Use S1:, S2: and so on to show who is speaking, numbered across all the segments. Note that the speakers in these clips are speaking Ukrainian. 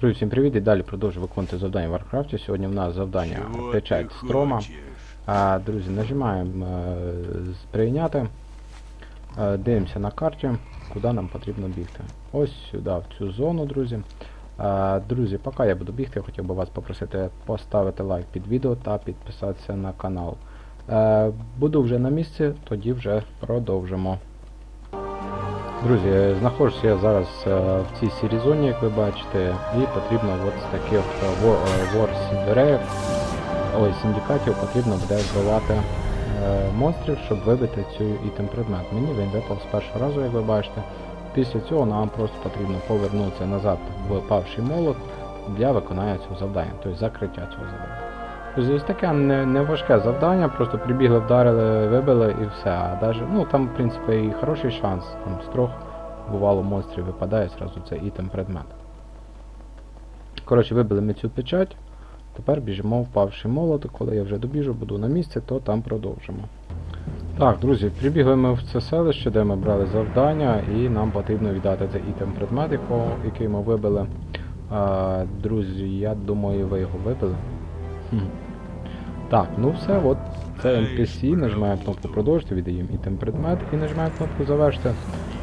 S1: Друзі, всім привіт і далі продовжую виконувати завдання в Варкрафті. Сьогодні в нас завдання печать строма. А, друзі, нажимаємо е, прийняти. Е, дивимося на карті, куди нам потрібно бігти. Ось сюди, в цю зону, друзі. Е, друзі, поки я буду бігти, я хотів би вас попросити поставити лайк під відео та підписатися на канал. Буду вже на місці, тоді вже продовжимо. Друзі, знаходжуся я зараз е, в цій сірій як ви бачите, і потрібно от з таких е, е, вор сіндереїв, ой, синдикатів потрібно буде вбивати монстрів, щоб вибити цю ітем предмет. Мені він випав з першого разу, як ви бачите. Після цього нам просто потрібно повернутися назад в павший молот для виконання цього завдання, тобто закриття цього завдання. Тобто ось таке не, не важке завдання, просто прибігли, вдарили, вибили і все. А даже, ну там, в принципі, і хороший шанс. Там з трьох бувало монстрів випадає зразу цей ітем предмет. Коротше, вибили ми цю печать. Тепер біжимо в павший молот, коли я вже добіжу, буду на місці, то там продовжимо. Так, друзі, прибігли ми в це селище, де ми брали завдання, і нам потрібно віддати цей ітем предмет, який ми вибили. А, друзі, я думаю, ви його вибили. Хм. Так, ну все, от це NPC, нажимаємо кнопку продовжити, віддаємо ітем предмет і нажимаємо кнопку завершити.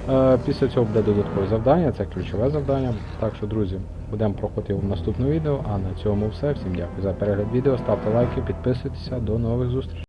S1: Е, після цього буде додаткове завдання, це ключове завдання. Так що, друзі, будемо проходити в наступному відео. А на цьому все. Всім дякую за перегляд відео, ставте лайки, підписуйтеся, до нових зустрічей.